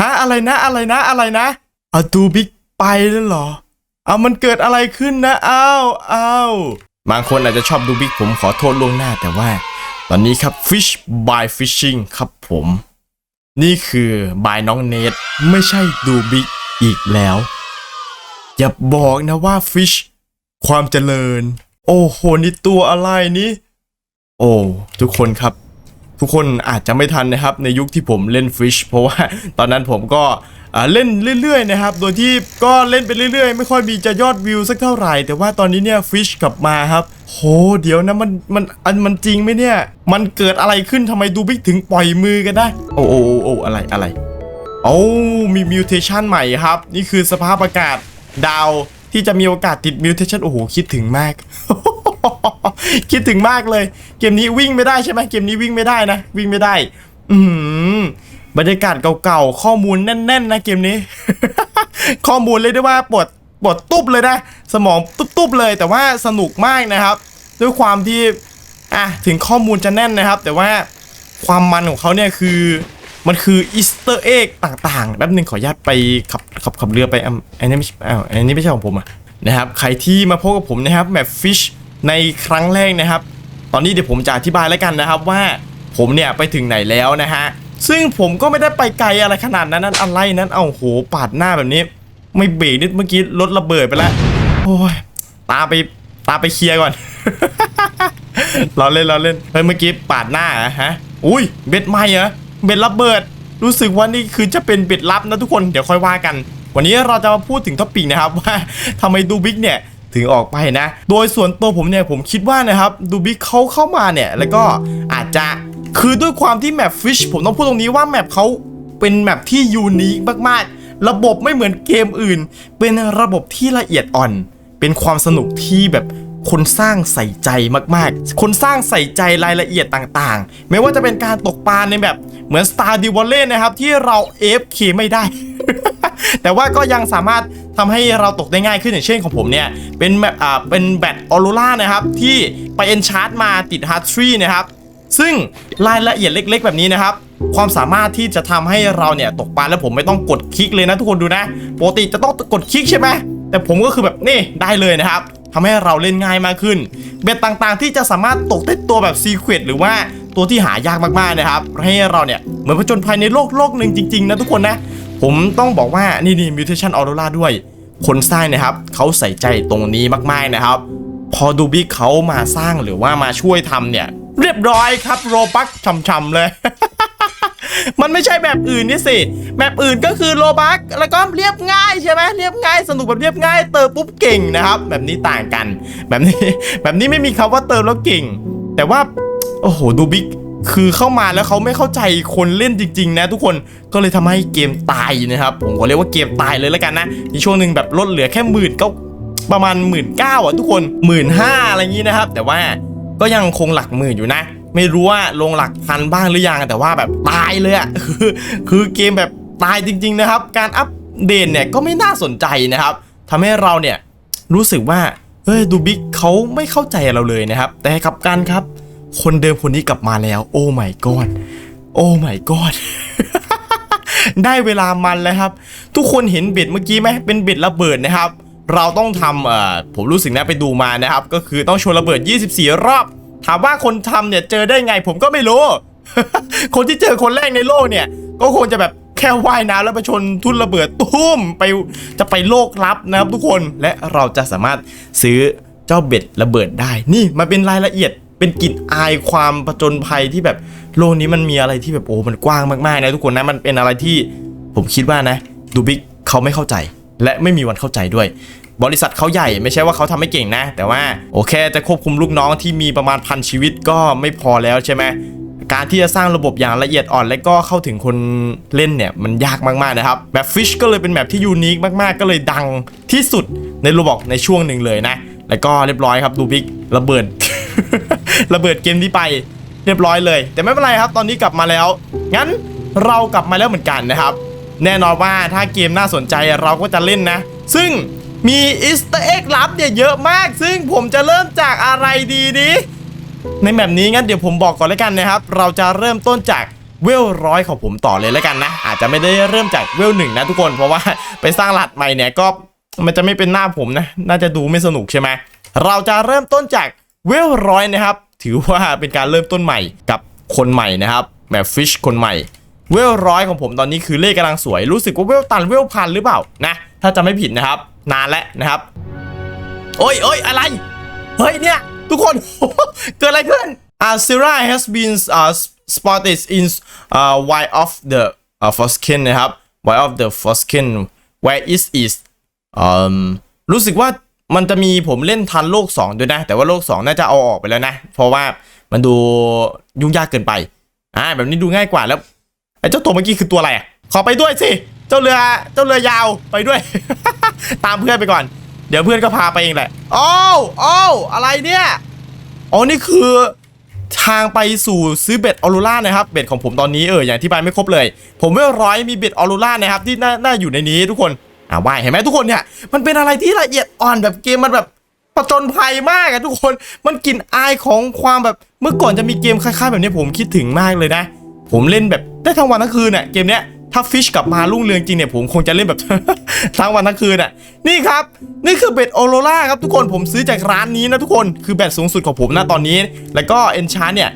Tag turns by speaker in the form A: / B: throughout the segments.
A: ฮะอะไรนะอะไรนะอะไรนะอาดูบิ๊กไปแล้วเหรอเอามันเกิดอะไรขึ้นนะอ้าวอ้าวบางคนอาจจะชอบดูบิ๊กผมขอโทษล่วงหน้าแต่ว่า ตอนนี้ครับ Fish by Fishing ครับผม นี่คือบายน้องเนทไม่ใช่ดูบิ๊กอีกแล้ว อย่าบอกนะว่า Fish ความเจริญ โอ้โหนี่ตัวอะไรนี่โอ้ ทุกคนครับ ทุกคนอาจจะไม่ทันนะครับในยุคที่ผมเล่น Fish เพราะว่าตอนนั้นผมก็เล่นเรื่อยๆนะครับ โดยที่ก็เล่นไปเรื่อยๆ ไม่ค่อยมีจะยอดวิวสักเท่าไหร่ แต่ว่าตอนนี้เนี่ย Fish กลับมาครับ โห เดี๋ยวนะมันมันอันมันจริงไหมเนี่ย มันเกิดอะไรขึ้นทำไมดูบิ๊กถึงปล่อยมือกันได้ โอ้โอ้โอ้อะไรอะไรโอ้มีมิวเทชันใหม่ครับ นี่คือสภาพอากาศดาวที่จะมีโอกาสติดมิวเทชันโอ้โห คิดถึงมาก คิดถึงมากเลย เกมนี้วิ่งไม่ได้ใช่ไหมเกมนี้วิ่งไม่ได้นะ วิ่งไม่ได้ อืมบรรยากาศเก่าๆ ข้อมูลแน่นๆนะเกมนี้ ข้อมูลเลยได้ว่าปวดปวดตุ๊บเลยนะ สมองตุ๊บๆเลยแต่ว่าสนุกมากนะครับ ด้วยความที่อะถึงข้อมูลจะแน่นนะครับ แต่ว่าความมันของเขาเนี่ยคือมันคืออีสเตอร์เอ็กต่างๆแป๊บหนึงขออนุญาตไปขับขับขับเรือไปอันนี้ไม่ใช่อันนี้ไม่ใช่ของผมอะนะครับ ใครที่มาพบกับผมนะครับแมปฟิช ในครั้งแรกนะครับ ตอนนี้เดี๋ยวผมจะอธิบายแล้วกันนะครับว่าผมเนี่ยไปถึงไหนแล้วนะฮะซึ่งผมก็ไม่ได้ไปไกลอะไรขนาดนั้นนั่นอะไรนั้นเอาโหปาดหน้าแบบนี้ ไม่เบรกนิดเมื่อกี้รถระเบิดไปแล้วโอ้ยตาไปตาไปเคลียร์ก่อนเราเล่นเราเล่นเฮ้ยเมื่อกี้ปาดหน้าฮะอุ้ยเบ็ดไหมเหรอเบ็ดระเบิด รู้สึกว่านี่คือจะเป็นเบ็ดลับนะทุกคนเดี๋ยวค่อยว่ากัน วันนี้เราจะมาพูดถึงท็อปิกนะครับว่าทำไมดูบิ๊กเนี่ย ถึงออกไปนะ โดยส่วนตัวผมเนี่ยผมคิดว่านะครับดูบิ๊กเขาเข้ามาเนี่ยแล้วก็อาจจะคือด้วยความที่แมปฟิชผมต้องพูดตรงนี้ว่าแมปเขาเป็นแมปที่ยูนิคมากๆ ระบบไม่เหมือนเกมอื่น เป็นระบบที่ละเอียดอ่อน เป็นความสนุกที่แบบคนสร้างใส่ใจมากๆ คนสร้างใส่ใจรายละเอียดต่างๆ ไม่ว่าจะเป็นการตกปลาในแบบเหมือน Star d e v o l l e y นะครับ ที่เรา AFK ไม่ได้ แต่ว่าก็ยังสามารถทำให้เราตกได้ง่ายขึ้นอย่างเช่นของผมเนี่ย เป็นแบบอ่าเป็นแบตออโรรานะครับ ที่ไปเอนชาร์จมาติดฮาร์ดทรีนะครับ ซึ่งรายละเอียดเล็ก ๆ แบบนี้นะครับความสามารถที่จะทำให้เราเนี่ยตกปลาแล้วผมไม่ต้องกดคลิกเลยนะทุกคนดูนะปกติจะต้องกดคลิกใช่ไหมแต่ผมก็คือแบบนี่ได้เลยนะครับทำให้เราเล่นง่ายมากขึ้น เบ็ดต่างๆ ที่จะสามารถตกได้ตัวแบบซีเครตหรือว่าตัวที่หายากมากๆนะครับ ให้เราเนี่ยเหมือนผจญภัยในโลกโลกหนึ่งจริงๆนะทุกคนนะ ผมต้องบอกว่านี่นี่มิวเทชันออโรราด้วย คนสร้างนะครับเขาใส่ใจตรงนี้มากๆนะครับ พอดูบิ๊กเขามาสร้างหรือว่ามาช่วยทำเนี่ย เรียบร้อยครับโรบักช่ำๆเลย มันไม่ใช่แบบอื่นนี่สิแบบอื่นก็คือโลบักแล้วก็เรียบง่ายใช่ไหมเรียบง่ายสนุกแบบเรียบง่าย เติมปุ๊บเก่งนะครับ แบบนี้ต่างกัน แบบนี้ แบบนี้ไม่มีคำว่าเติมแล้วเก่ง แต่ว่าโอ้โหดูบิ๊ก คือเข้ามาแล้วเขาไม่เข้าใจคนเล่นจริง ๆ นะ ทุกคนก็เลยทำให้เกมตายนะครับ ผมก็เรียกว่าเกมตายเลยแล้วกันนะมีช่วงหนึ่งแบบลดเหลือแค่หมื่นก็ประมาณหมื่นเก้าอะทุกคนหมื่นห้าอะไรอย่างนี้นะครับ แต่ว่าก็ยังคงหลักหมื่นอยู่นะ ไม่รู้ว่าลงหลักพันบ้างหรือยังแต่ว่าแบบตายเลยอะคือคือเกมแบบตายจริง ๆ นะครับ การอัปเดตเนี่ยก็ไม่น่าสนใจนะครับทำให้เราเนี่ยรู้สึกว่าเฮ้ยดูบิ๊กเขาไม่เข้าใจเราเลยนะครับ แต่กับกันครับ คนเดิมคนนี้กลับมาแล้ว โอ้ my god โอ้ my god ได้เวลามันแล้วครับ ทุกคนเห็นเบ็ดเมื่อกี้ไหมเป็นเบ็ดระเบิดนะครับ เราต้องทำเอ่อผมรู้สึกนะไปดูมานะครับ ก็คือต้องชว์ระเบิด 24 รอบ ถามว่าคนทำเนี่ยเจอได้ไงผมก็ไม่รู้ คนที่เจอคนแรกในโลกเนี่ย ก็คงจะแบบแค่ว่ายน้ำแล้วไปชนทุ่นระเบิดตุ้มไปจะไปโลกลับนะครับทุกคนและเราจะสามารถซื้อเจ้าเบ็ดระเบิดได้ นี่มันเป็นรายละเอียด เป็นกลิ่นอายความผจญภัยที่แบบโลกนี้มันมีอะไรที่แบบโอ้มันกว้างมากๆนะทุกคนนะมันเป็นอะไรที่ผมคิดว่านะดูบิ๊กเขาไม่เข้าใจ และไม่มีวันเข้าใจด้วย บริษัทเขาใหญ่ไม่ใช่ว่าเขาทำไม่เก่งนะ แต่ว่าโอเคจะควบคุมลูกน้องที่มีประมาณพันชีวิตก็ไม่พอแล้วใช่ไหมการที่จะสร้างระบบอย่างละเอียดอ่อน และก็เข้าถึงคนเล่นเนี่ยมันยากมากๆนะครับแบบฟิชก็เลยเป็นแบบที่ยูนิคมากๆ ก็เลยดังที่สุดในโรบอกในช่วงหนึ่งเลยนะ แล้วก็เรียบร้อยครับดูบิ๊กระเบิด ระเบิดเกมที่ไปเรียบร้อยเลย แต่ไม่เป็นไรครับ ตอนนี้กลับมาแล้ว งั้นเรากลับมาแล้วเหมือนกันนะครับ แน่นอนว่าถ้าเกมน่าสนใจเราก็จะเล่นนะ ซึ่งมีอีสต์เอ็กลับเนี่ยเยอะมาก ซึ่งผมจะเริ่มจากอะไรดีนี้ในแบบนี้งั้นเดี๋ยวผมบอกก่อนแล้วกันนะครับ เราจะเริ่มต้นจากเวลร้อยของผมต่อเลยแล้วกันนะ อาจจะไม่ได้เริ่มจากเวลหนึ่งนะทุกคน เพราะว่าไปสร้างรหัสใหม่เนี่ยก็มันจะไม่เป็นหน้าผมนะ น่าจะดูไม่สนุกใช่ไหมเราจะเริ่มต้นจาก เวลร้อยนะครับ ถือว่าเป็นการเริ่มต้นใหม่กับคนใหม่นะครับแบบฟิชคนใหม่ เวลร้อยของผมตอนนี้คือเลขกำลังสวย รู้สึกว่าเวลตันเวลพันหรือเปล่านะถ้าจะไม่ผิดนะครับ นานแล้วนะครับ โอ้ยโอ้ยอะไร เฮ้ยเนี่ย ทุกคน เกิดอะไรขึ้น uh, Sarah has been uh, spotted in uh, white of the uh, foreskin นะครับ white of the foreskin where is is um รู้สึกว่า มันจะมีผมเล่นทันโลก 2 ด้วยนะ แต่ว่าโลก 2 น่าจะเอาออกไปแล้วนะ เพราะว่ามันดูยุ่งยากเกินไป อ่า แบบนี้ดูง่ายกว่าแล้วไอ้เจ้าตัวเมื่อกี้คือตัวอะไรอะ ขอไปด้วยสิ เจ้าเรือ เจ้าเรือยาวไปด้วย ตามเพื่อนไปก่อน เดี๋ยวเพื่อนก็พาไปเองแหละ โอ้โอ้อะไรเนี่ยอ๋อนี่คือทางไปสู่ซื้อเบ็ดออโรร่านะครับ เบ็ดของผมตอนนี้เอออย่างที่บายไม่ครบเลย ผมเวลร้อยมีเบ็ดออโรร่านะครับที่น่าน่าอยู่ในนี้ทุกคน อ่าว่ายเห็นไหมทุกคนเนี่ยมันเป็นอะไรที่ละเอียดอ่อนแบบเกมมันแบบประจนภัยมากอะทุกคนมันกลิ่นอายของความแบบเมื่อก่อนจะมีเกมคล้ายๆ แบบนี้ผมคิดถึงมากเลยนะ ผมเล่นแบบได้ทั้งวันทั้งคืนน่ะเกมเนี้ยถ้าฟิชกลับมารุ่งเรืองจริงเนี่ยผมคงจะเล่นแบบ ทั้งวันทั้งคืนน่ะนี่ครับ นี่คือเบ็ดออโรร่าครับทุกคนผมซื้อจากร้านนี้นะทุกคนคือแบตสูงสุดของผมนะตอนนี้ แล้วก็เอนชาร์เนี่ย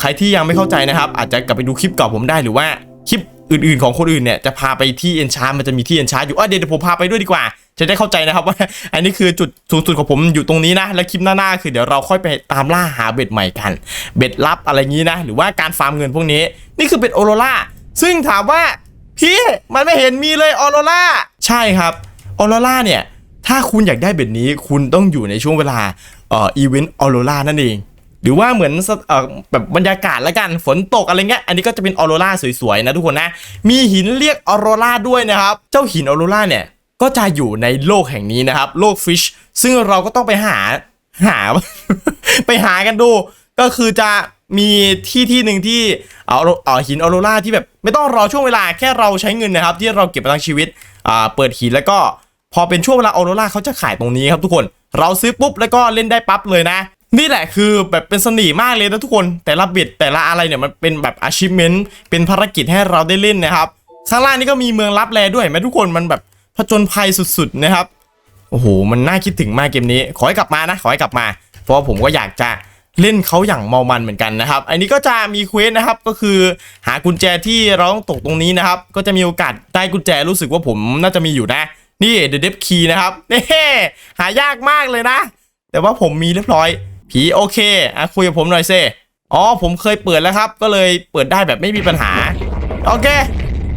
A: ใครที่ยังไม่เข้าใจนะครับ อาจจะกลับไปดูคลิปเก่าผมได้หรือว่าคลิป อื่นๆของคนอื่นเนี่ยจะพาไปที่เอนชาร์มันจะมีที่เอนชาร์อยู่อะเดี๋ยวผมพาไปด้วยดีกว่า จะได้เข้าใจนะครับว่าอันนี้คือจุดสูงสุดของผมอยู่ตรงนี้นะ และคลิปหน้าๆคือเดี๋ยวเราค่อยไปตามล่าหาเบ็ดใหม่กัน เบ็ดลับอะไรงี้นะ หรือว่าการฟาร์มเงินพวกนี้ นี่คือเบ็ดออโรราซึ่งถามว่าพี่มันไม่เห็นมีเลยออโรราใช่ครับออโรราเนี่ยถ้าคุณอยากได้เบ็ดนี้คุณต้องอยู่ในช่วงเวลาเอ่ออีเวนต์ออโรรานั่นเอง หรือว่าเหมือนเอ่อแบบบรรยากาศละกันฝนตกอะไรเงี้ยอันนี้ก็จะเป็นออโรราสวยๆนะทุกคนนะมีหินเรียกออโรราด้วยนะครับ เจ้าหินออโรราเนี่ยก็จะอยู่ในโลกแห่งนี้นะครับ โลกฟิชซึ่งเราก็ต้องไปหาหา ไปหากันดู ก็คือจะมีที่ที่หนึ่งที่เอาเอาหินออโรราที่แบบไม่ต้องรอช่วงเวลาแค่เราใช้เงินนะครับ ที่เราเก็บมาทั้งชีวิตอ่าเปิดหินแล้วก็พอเป็นช่วงเวลาออโรราเขาจะขายตรงนี้ครับทุกคน เราซื้อปุ๊บแล้วก็เล่นได้ปั๊บเลยนะ นี่แหละคือแบบเป็นเสน่ห์มากเลยนะทุกคนแต่ละบ็ดแต่ละอะไรเนี่ยมันเป็นแบบ achievement เป็นภารกิจให้เราได้เล่นนะครับข้างล่างนี่ก็มีเมืองลับแลด้วยไหมทุกคนมันแบบผจญภัยสุดๆนะครับโอ้โหมันน่าคิดถึงมากเกมนี้ ขอให้กลับมานะขอให้กลับมา เพราะว่าผมก็อยากจะเล่นเขาอย่างเมามันเหมือนกันนะครับ อันนี้ก็จะมีเควสนะครับก็คือหากุญแจที่เราต้องตกตรงนี้นะครับ ก็จะมีโอกาสได้กุญแจรู้สึกว่าผมน่าจะมีอยู่นะ นี่ The Dev Key นะครับเน่หายากมากเลยนะ แต่ว่าผมมีเรียบร้อย ผีโอเคอะคุยกับผมหน่อยเซอ๋อผมเคยเปิดแล้วครับ ก็เลยเปิดได้แบบไม่มีปัญหา โอเค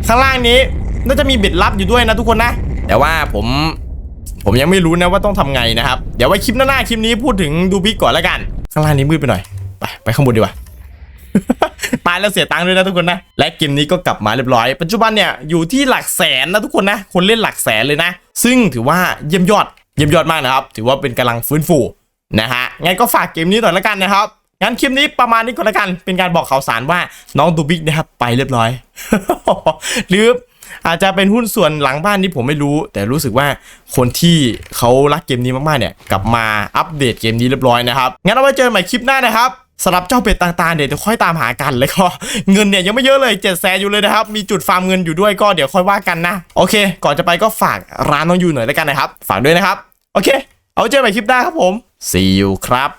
A: ข้างล่างนี้น่าจะมีเบ็ดลับอยู่ด้วยนะทุกคนนะ แต่ว่าผมผมยังไม่รู้นะว่าต้องทำไงนะครับ เดี๋ยวไว้คลิปหน้าคลิปนี้พูดถึงดูพิกก่อนแล้วกัน ข้างล่างนี้มืดไปหน่อย ไปไปข้างบนดีกว่าตายแล้วเสียตังค์ด้วยนะทุกคนนะ และเกมนี้ก็กลับมาเรียบร้อย ปัจจุบันเนี่ยอยู่ที่หลักแสนนะทุกคนนะ คนเล่นหลักแสนเลยนะ ซึ่งถือว่าเยี่ยมยอด เยี่ยมยอดมากนะครับ ถือว่าเป็นกำลังฟื้นฟู นะฮะงั้นก็ฝากเกมนี้หน่อยละกันนะครับงั้นคลิปนี้ประมาณนี้ก่อนละกันเป็นการบอกข่าวสารว่าน้องดูบิ๊กนะครับไปเรียบร้อย หรืออาจจะเป็นหุ้นส่วนหลังบ้านนี่ผมไม่รู้ แต่รู้สึกว่าคนที่เขารักเกมนี้มากๆเนี่ย กลับมาอัปเดตเกมนี้เรียบร้อยนะครับงั้นเอาไว้เจอกันใหม่คลิปหน้านะครับสำหรับเจ้าเป็ดต่างๆเดี๋ยวจะค่อยตามหากันแล้วก็เงินเนี่ยยังไม่เยอะเลยเจ็ดแสนอยู่เลยนะครับ มีจุดฟาร์มเงินอยู่ด้วยก็เดี๋ยวค่อยว่ากันนะ โอเค ก่อนจะไปก็ฝากร้านน้องยูหน่อยแล้วกันนะครับ ฝากด้วยนะครับ โอเค เอาเจอใหม่คลิปหน้าครับผม see you ครับ